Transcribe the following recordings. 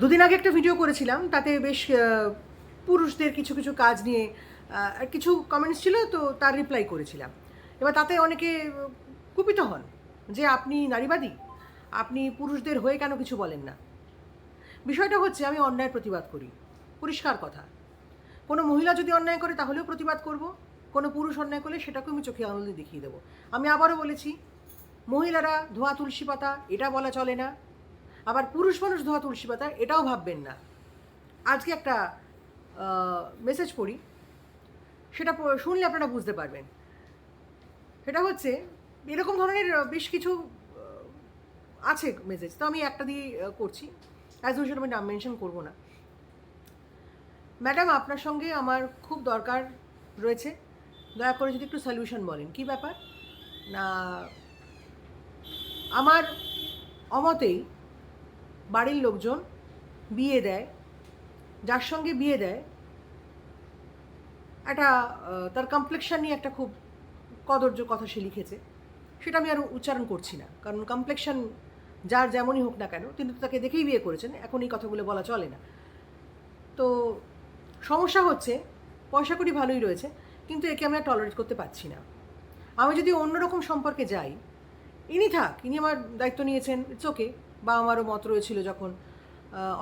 দুদিন আগে একটা ভিডিও করেছিলাম, তাতে বেশ পুরুষদের কিছু কিছু কাজ নিয়ে কিছু কমেন্টস ছিল, তো তার রিপ্লাই করেছিলাম। এবার তাতে অনেকে কুপিত হন যে আপনি নারীবাদী, আপনি পুরুষদের হয়ে কেন কিছু বলেন না? বিষয়টা হচ্ছে, আমি অন্যায়ের প্রতিবাদ করি। পরিষ্কার কথা। কোনো মহিলা যদি অন্যায় করে, তাহলেও প্রতিবাদ করব। কোনো পুরুষ অন্যায় করলে, সেটাকেও আমি চোখে দিয়ে দেখিয়ে দেবো। আমি আবারও বলেছি, মহিলারা ধোয়া, তুলসী পাতা, এটা বলা চলে না। আবার পুরুষ মানুষ ধোয়া তুলসী পাতা, এটাও ভাববেন না। আজকে একটা মেসেজ পড়ি। সেটা শুনলে আপনারা বুঝতে পারবেন। সেটা হচ্ছে, এরকম ধরনের বেশ কিছু আছে মেসেজ তো আমি একটা দিয়ে করছি। অ্যাজ ইউজুয়াল আমি নাম মেনশন করব না। ম্যাডাম আপনার সঙ্গে আমার খুব দরকার রয়েছে। দয়া করে যদি একটু সলিউশন বলেন। কি ব্যাপার? না, আমার অমতেই বাড়ির লোকজন বিয়ে দেয়, যার সঙ্গে বিয়ে দেয়, একটা তার কমপ্লেকশন নিয়ে একটা খুব কদর্য কথা সে লিখেছে। সেটা আমি আর উচ্চারণ করছি না, কারণ কমপ্লেকশন যার যেমনই হোক না কেন, তিনি তো তাকে দেখেই বিয়ে করেছেন, এখন এই কথাগুলো বলা চলে না। তো সমস্যা হচ্ছে, পয়সা করি ভালোই রয়েছে, কিন্তু একে আমি আর টলারেট করতে পারছি না। আমি যদি অন্যরকম সম্পর্কে যাই, ইনি থাক, ইনি আমার দায়িত্ব নিয়েছেন ইটস ওকে বা আমারও মত রয়েছিল যখন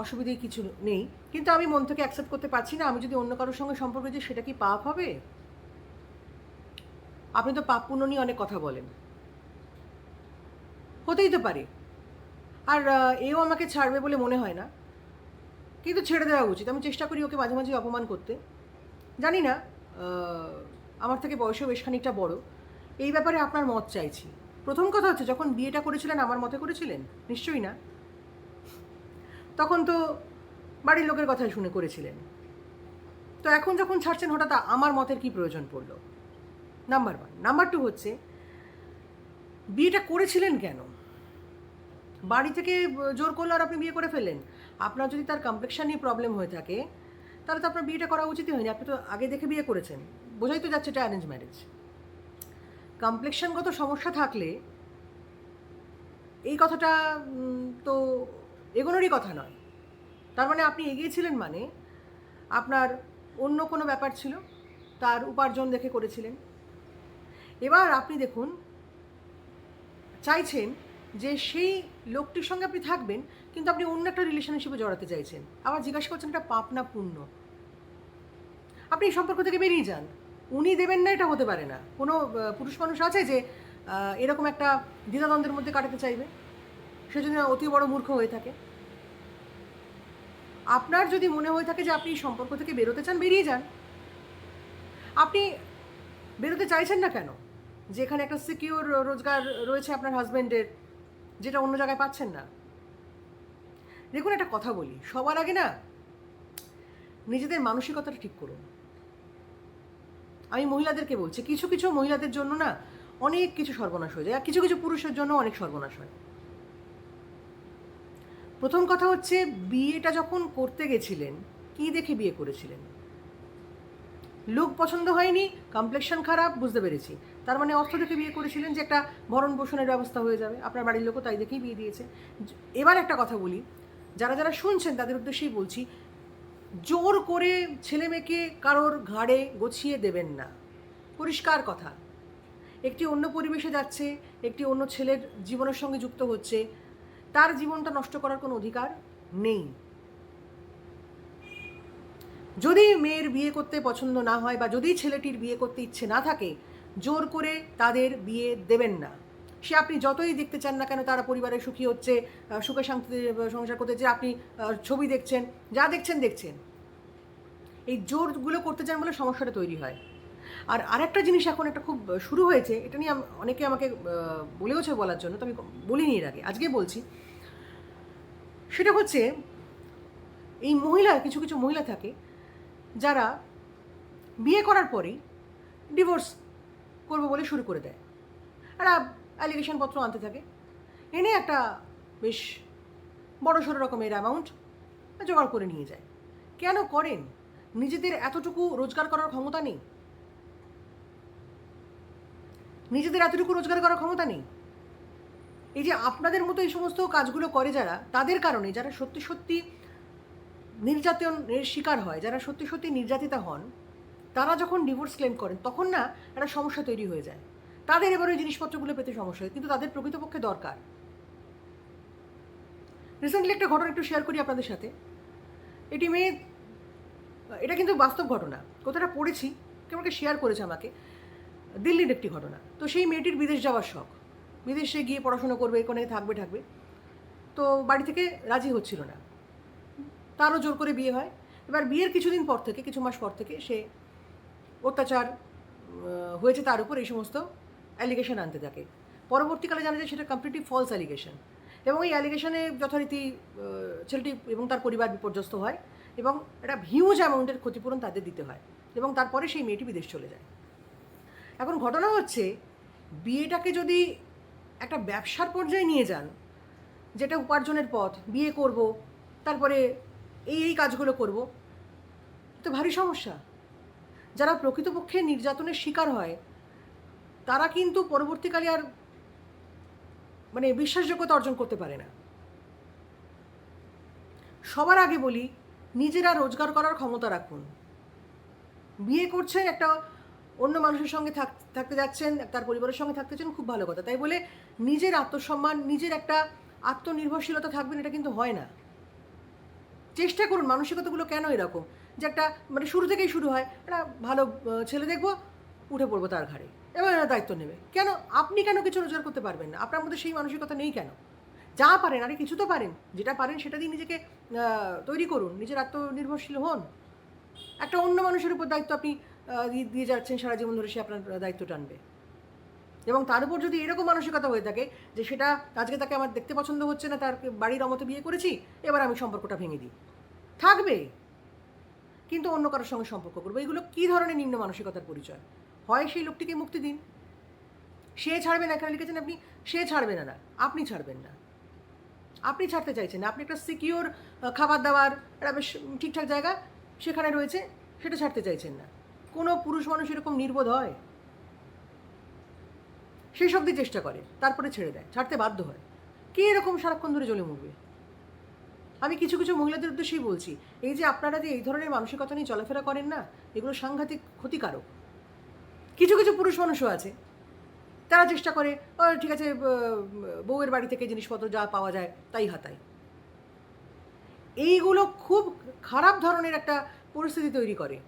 অসুবিধে কিছু নেই। কিন্তু আমি মন থেকে অ্যাকসেপ্ট করতে পারছি না। আমি যদি অন্য কারোর সঙ্গে সম্পর্ক যে সেটা কি পাপ হবে? আপনি তো পাপ পুণ্য নিয়ে অনেক কথা বলেন। হতেই তো পারে। আর এও আমাকে ছাড়বে বলে মনে হয় না। কিন্তু ছেড়ে দেওয়া উচিত। আমি চেষ্টা করি ওকে মাঝে মাঝে অপমান করতে। জানি না আমার থেকে বয়সও বেশ খানিকটা বড়। এই ব্যাপারে আপনার মত চাইছি। প্রথম কথা হচ্ছে, যখন বিয়েটা করেছিলেন, আমার মতে করেছিলেন? নিশ্চয়ই না। তখন তো বাড়ির লোকের কথাই শুনে করেছিলেন। তো এখন যখন ছাড়ছেন, হঠাৎ আমার মতের কি প্রয়োজন পড়ল? নাম্বার ওয়ান নাম্বার টু হচ্ছে, বিয়েটা করেছিলেন কেন? বাড়ি থেকে জোর করল আর আপনি বিয়ে করে ফেললেন। আপনার যদি তার কমপ্লেকশন নিয়ে প্রবলেম হয়ে থাকে, তাহলে তো আপনার বিয়েটা করা উচিতই হয়নি। আপনি তো আগে দেখে বিয়ে করেছেন। বোঝাই তো যাচ্ছে এটা অ্যারেঞ্জ ম্যারেজ কমপ্লেকশনগত সমস্যা থাকলে, এই কথাটা তো এগোনোরই কথা নয়। তার মানে আপনি এগিয়েছিলেন মানে আপনার অন্য কোনো ব্যাপার ছিল? তার উপার্জন দেখে করেছিলেন? এবার আপনি দেখুন, চাইছেন যে সেই লোকটির সঙ্গে আপনি থাকবেন, কিন্তু আপনি অন্য একটা রিলেশনশিপে জড়াতে চাইছেন। আবার জিজ্ঞাসা করছেন, এটা পাপ না পুণ্য আপনি এই সম্পর্ক থেকে বেরিয়ে যান। উনি দেবেন না, এটা হতে পারে না। কোনো পুরুষ মানুষ আছে যে এরকম একটা দ্বিধাদ্বন্দ্বের মধ্যে কাটাতে চাইবে। সে যদি অতি বড় মূর্খ হয়ে থাকে। আপনার যদি মনে হয়ে থাকে যে, আপনি সম্পর্ক থেকে বেরোতে চান, বেরিয়ে যান। আপনি বেরোতে চাইছেন না কেন? যেখানে একটা সিকিউর রোজগার রয়েছে আপনার হাজব্যান্ডের যেটা অন্য জায়গায় পাচ্ছেন না। দেখুন, একটা কথা বলি। সবার আগে না, নিজেদের মানসিকতাটা ঠিক করুন। আমি মহিলাদেরকে বলছি, কিছু কিছু মহিলাদের জন্য না অনেক কিছু সর্বনাশ হয়ে যায়, আর কিছু কিছু পুরুষের জন্য অনেক সর্বনাশ হয়। প্রথম কথা হচ্ছে, বিয়েটা যখন করতে গেছিলেন, কি দেখে বিয়ে করেছিলেন? লুক পছন্দ হয়নি কমপ্লেকশন খারাপ, বুঝতে পেরেছি। তার মানে অর্থ দেখে বিয়ে করেছিলেন যে একটা ভরণ পোষণের ব্যবস্থা হয়ে যাবে। আপনার বাড়ির লোকও তাই দেখেই বিয়ে দিয়েছে। এবার একটা কথা বলি, যারা যারা শুনছেন তাদের উদ্দেশ্যেই বলছি জোর করে ছেলে মেয়েকে কারোর ঘাড়ে গছিয়ে দেবেন না। পরিষ্কার কথা। একটি অন্য পরিবেশে যাচ্ছে, একটি অন্য ছেলের জীবনের সঙ্গে যুক্ত হচ্ছে, তার জীবনটা নষ্ট করার কোনো অধিকার নেই। যদি মেয়ের বিয়ে করতে পছন্দ না হয় বা যদি ছেলেটির বিয়ে করতে ইচ্ছে না থাকে, জোর করে তাদের বিয়ে দেবেন না। সে আপনি যতই দেখতে চান না কেন, তারা পরিবারে সুখী হচ্ছে সুখে শান্তিতে সংসার করতে যে আপনি ছবি দেখছেন, যা দেখছেন দেখছেন। এই জোরগুলো করতে চান বলে সমস্যাটা তৈরি হয়। আর আরেকটা জিনিস এখন একটা খুব শুরু হয়েছে, এটা নিয়ে অনেকে আমাকে বলেওছে বলার জন্য, তো আমি বলিনি এর আগে, আজকে বলছি। সেটা হচ্ছে, এই মহিলা, কিছু কিছু মহিলা থাকে, যারা বিয়ে করার পরেই ডিভোর্স করব বলে শুরু করে দেয়। একটা অ্যালিগেশন পত্র আনতে থাকে। এনে একটা বেশ বড় সড়ো রকমের অ্যামাউন্ট জোগাড় করে নিয়ে যায়। কেন করেন? নিজেদের এতটুকু রোজগার করার ক্ষমতা নেই? নিজেদের এতটুকু রোজগার করার ক্ষমতা নেই? এই যে আপনাদের মতো এই সমস্ত কাজগুলো করে যারা, তাদের কারণে যারা সত্যি সত্যি নির্যাতনের শিকার হয়, যারা সত্যি সত্যি নির্যাতিতা হন, তারা যখন ডিভোর্স ক্লেম করেন, তখন না একটা সমস্যা তৈরি হয়ে যায়। তাদের এবার ওই জিনিসপত্রগুলো পেতে সমস্যা হয়, কিন্তু তাদের প্রকৃতপক্ষে দরকার। রিসেন্টলি একটা ঘটনা একটু শেয়ার করি আপনাদের সাথে। এটি মেয়ে এটা কিন্তু বাস্তব ঘটনা। কথাটা পড়েছি, কেউ আমাকে শেয়ার করেছে আমাকে। দিল্লির একটি ঘটনা। তো সেই মেয়েটির বিদেশ যাওয়ার শখ। বিদেশে গিয়ে পড়াশোনা করবে কোনে থাকবে থাকবে। তো বাড়ি থেকে রাজি হচ্ছিল না। তারও জোর করে বিয়ে হয়। এবার বিয়ের কিছুদিন পর থেকে, কিছু মাস পর থেকে সে অত্যাচার হয়েছে তার উপর এই সমস্ত অ্যালিগেশন আনতে থাকে। পরবর্তীকালে জানা যায় সেটা কমপ্লিটলি ফলস অ্যালিগেশন এবং এই অ্যালিগেশনে যথারীতি ছেলেটি এবং তার পরিবার বিপর্যস্ত হয় এবং একটা হিউজ অ্যামাউন্টের ক্ষতিপূরণ তাদের দিতে হয় এবং তারপরে সেই মেয়েটি বিদেশ চলে যায়। এখন ঘটনা হচ্ছে, বিয়েটাকে যদি একটা ব্যবসার পর্যায়ে নিয়ে যান, যেটা উপার্জনের পথ, বিয়ে করব, তারপরে এই এই কাজগুলো করব তো ভারী সমস্যা। যারা প্রকৃতপক্ষে নির্যাতনের শিকার হয় তারা কিন্তু পরবর্তীকালে আর মানে বিশ্বাসযোগ্যতা অর্জন করতে পারে না। সবার আগে বলি, নিজেরা রোজগার করার ক্ষমতা রাখুন। বিয়ে করছেন একটা অন্য মানুষের সঙ্গে থাক, থাকতে যাচ্ছেন, তার পরিবারের সঙ্গে থাকতে চান খুব ভালো কথা। তাই বলে নিজের আত্মসম্মান, নিজের একটা আত্মনির্ভরশীলতা থাকবেন এটা কিন্তু হয় না। চেষ্টা করুন, মানসিকতাগুলো কেন এরকম? যে একটা মানে শুরু থেকেই শুরু হয়, একটা ভালো ছেলে দেখব, উঠে পড়ব তার ঘাড়ে। এবার এরা দায়িত্ব নেবে। কেন? আপনি কেন কিছু রোজগার করতে পারবেন না? আপনার মধ্যে সেই মানসিকতা নেই কেন? যা পারেন, আরে কিছু তো পারেন। যেটা পারেন সেটা দিয়ে নিজেকে তৈরি করুন। নিজের আত্মনির্ভরশীল হন। একটা অন্য মানুষের উপর দায়িত্ব আপনি দিয়ে- যাচ্ছেন সারা জীবন ধরে, সে আপনার দায়িত্ব টানবে। এবং তার উপর যদি এরকম মানসিকতা হয়ে থাকে যে সেটা আজকে তাকে আমার দেখতে পছন্দ হচ্ছে না, তার বাড়ির অমতে বিয়ে করেছি, এবার আমি সম্পর্কটা ভেঙে দিই। থাকবে। কিন্তু অন্য কারোর সঙ্গে সম্পর্ক করব। এগুলো কী ধরনের নিম্ন মানসিকতার পরিচয়? হয় সেই লোকটিকে মুক্তি দিন। সে ছাড়বে না কেন লিখেছেন আপনি? সে ছাড়বে না না। আপনি ছাড়বেন না। আপনি ছাড়তে চাইছেন না। আপনি একটা সিকিওর খাবার দাবার, একটা বেশ ঠিকঠাক জায়গা সেখানে রয়েছে, সেটা ছাড়তে চাইছেন না। কোনো পুরুষ মানুষ এরকম নির্বোধ হয়? সেই সব দিয়ে চেষ্টা করে, তারপরে ছেড়ে দেয়, ছাড়তে বাধ্য হয়। কে এরকম সারাক্ষণ ধরে জ্বলে মরবে আমি কিছু কিছু মহিলাদের উদ্দেশ্যেই বলছি, এই যে আপনারা যে এই ধরনের মানসিকতা নিয়ে চলাফেরা করেন না, এগুলো সাংঘাতিক ক্ষতিকারক। কিছু কিছু পুরুষ মানুষও আছে। তারা চেষ্টা করে "ও, ঠিক আছে বউয়ের বাড়ি থেকে জিনিসপত্র যা পাওয়া যায় তাই হাতায়। এইগুলো খুব খারাপ ধরনের একটা পরিস্থিতি তৈরি করে।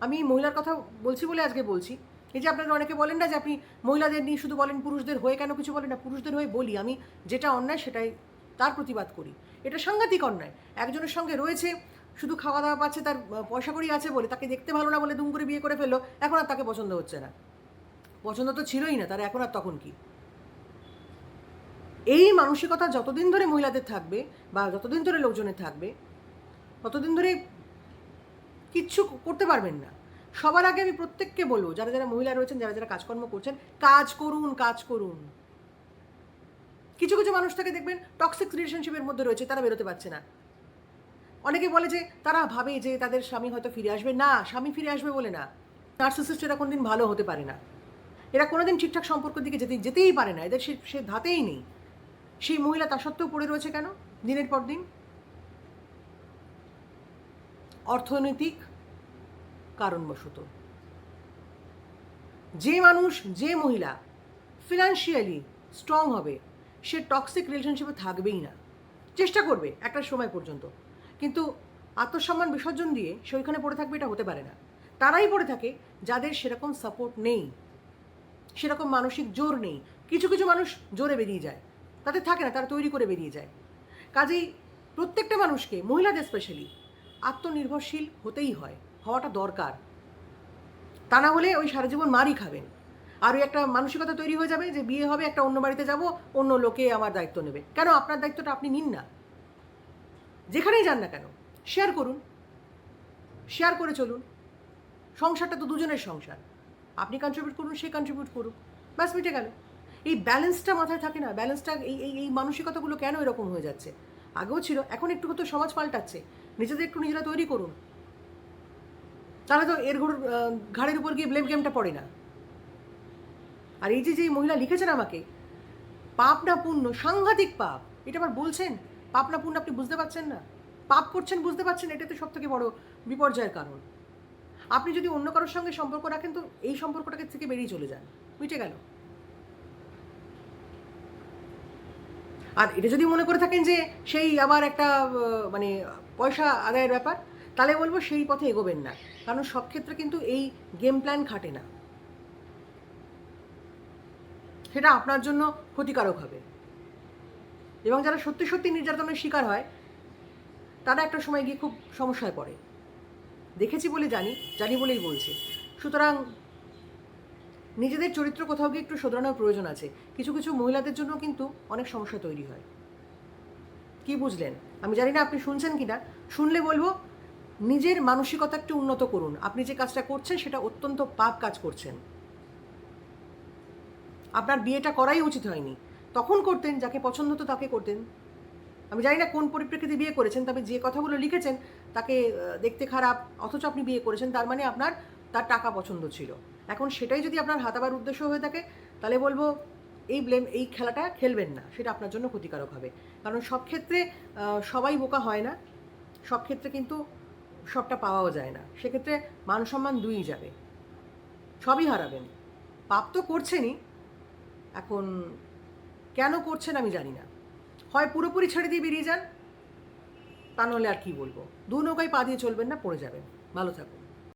আমি মহিলার কথা বলছি বলে আজকে বলছি। এই যে আপনারা অনেকে বলেন না যে আপনি মহিলাদের নিয়ে শুধু বলেন পুরুষদের হয়ে কেন কিছু বলেন না পুরুষদের হয়ে বলি আমি। যেটা অন্যায় সেটাই তার প্রতিবাদ করি। এটা সাংঘাতিক অন্যায়। একজনের সঙ্গে রয়েছে শুধু খাওয়া দাওয়া পাচ্ছে, তার পয়সা করি আছে বলে, তাকে দেখতে ভালো না বলে দুম করে বিয়ে করে ফেলল, এখন আর তাকে পছন্দ হচ্ছে না। পছন্দ তো ছিলই না, তার এখন আর তখন কি? এই মানসিকতা যতদিন ধরে মহিলাদের থাকবে বা যতদিন ধরে লোকজনের থাকবে, ততদিন ধরে কিচ্ছু করতে পারবেন না। সবার আগে আমি প্রত্যেককে বলব, যারা যারা মহিলা রয়েছেন, যারা যারা কাজকর্ম করছেন, কাজ করুন কাজ করুন। কিছু কিছু মানুষ থাকে দেখবেন টক্সিক রিলেশনশিপের মধ্যে রয়েছে, তারা বেরোতে পারছে না। অনেকে বলে যে, তারা ভাবে যে তাদের স্বামী হয়তো ফিরে আসবে। না, স্বামী ফিরে আসবে বলে না। নার্সিসিস্ট এরা কোনোদিন ভালো হতে পারে না। এরা কোনোদিন ঠিকঠাক সম্পর্কের দিকে যেতে, যেতেই পারে না। এদের সে সে ধাতেই নেই। সেই মহিলা তা সত্ত্বেও পড়ে রয়েছে কেন? দিনের পর দিন? অর্থনৈতিক কারণবশত। যে মানুষ, যে মহিলা ফিনান্সিয়ালি স্ট্রং হবে, সে টক্সিক রিলেশনশিপে থাকবেই না। চেষ্টা করবে একটা সময় পর্যন্ত। কিন্তু আত্মসম্মান বিসর্জন দিয়ে সে ওইখানে পড়ে থাকবে এটা হতে পারে না। তারাই পড়ে থাকে যাদের সেরকম সাপোর্ট নেই, সেরকম মানসিক জোর নেই। কিছু কিছু মানুষ জোরে বেরিয়ে যায়, তাদের থাকে না, তারা তৈরি করে বেরিয়ে যায়। কাজেই প্রত্যেকটা মানুষকে, মহিলাদের স্পেশালি আত্মনির্ভরশীল হতেই হয়, হওয়াটা দরকার। তা না হলে ওই সারা জীবন মারই খাবেন। আর ওই একটা মানসিকতা তৈরি হয়ে যাবে যে বিয়ে হবে, একটা অন্য বাড়িতে যাব, অন্য লোকে আমার দায়িত্ব নেবে। কেন? আপনার দায়িত্বটা আপনি নিন না। যেখানেই যান না কেন শেয়ার করুন শেয়ার করে চলুন। সংসারটা তো দুজনের সংসার। আপনি কন্ট্রিবিউট করুন, সে কন্ট্রিবিউট করুক। ব্যাস, মিটে গেল। এই ব্যালেন্সটা মাথায় থাকে না। ব্যালেন্সটা এই এই এই মানসিকতাগুলো কেন এরকম হয়ে যাচ্ছে? আগেও ছিল, এখন একটু তো সমাজ পাল্টাচ্ছে। নিজেদের একটু নিজেরা তৈরি করুন। তাহলে তো এর ঘোর ঘাড়ের উপর গিয়ে ব্লেম গেমটা পড়ে না। আর এই যে যে মহিলা লিখেছেন আমাকে, পাপ না পুণ্য, সাংঘাতিক পাপ। এটা আবার বলছেন? পাপ না পুণ্য আপনি বুঝতে পারছেন না? পাপ করছেন, বুঝতে পারছেন এটা তো সব থেকে বড় বিপর্যয়ের কারণ। আপনি যদি অন্য কারোর সঙ্গে সম্পর্ক রাখেন, তো এই সম্পর্কটাকে থেকে বেরিয়ে চলে যান। মিটে গেল। আর এটা যদি মনে করে থাকেন যে সেই আবার একটা মানে পয়সা আদায়ের ব্যাপার, তাহলে বলব সেই পথে এগোবেন না। কারণ সব ক্ষেত্রে কিন্তু এই গেম প্ল্যান খাটে না। সেটা আপনার জন্য ক্ষতিকারক হবে। এবং যারা সত্যি সত্যি নির্যাতনের শিকার হয়, তারা একটা সময় গিয়ে খুব সমস্যায় পড়ে। দেখেছি বলে জানি জানি বলেই বলছি। সুতরাং নিজেদের চরিত্র কোথাও গিয়ে একটু শোধরানোর প্রয়োজন আছে। কিছু কিছু মহিলাদের জন্য কিন্তু অনেক সমস্যা তৈরি হয়। কি বুঝলেন? আমি জানি না আপনি শুনছেন কি না শুনলে বলব, নিজের মানসিকতা একটু উন্নত করুন। আপনি যে কাজটা করছেন, সেটা অত্যন্ত পাপ কাজ করছেন। আপনার বিয়েটা করাই উচিত হয়নি। তখন করতেন, যাকে পছন্দ হতো তাকে করতেন। আমি জানি না কোন পরিপ্রেক্ষিতে বিয়ে করেছেন, তবে যে কথাগুলো লিখেছেন তাকে দেখতে খারাপ, অথচ আপনি বিয়ে করেছেন, তার মানে আপনার, তার টাকা পছন্দ ছিল। এখন সেটাই যদি আপনার হাতাবার উদ্দেশ্য হয়ে থাকে, তাহলে বলব এই ব্লেম এই খেলাটা খেলবেন না, সেটা আপনার জন্য ক্ষতিকারক হবে। কারণ সব ক্ষেত্রে সবাই বোকা হয় না, সব ক্ষেত্রে কিন্তু সবটা পাওয়াও যায় না। সেক্ষেত্রে মান সম্মান দুই যাবে, সবই হারাবেন। পাপ তো করছেনই, এখন কেন করছেন আমি জানি না। হয় পুরোপুরি ছেড়ে দিয়ে বেরিয়ে যান, তা নাহলে আর কি বলব? দু নৌকায় পা দিয়ে চলবেন না, পড়ে যাবেন। ভালো থাকুন।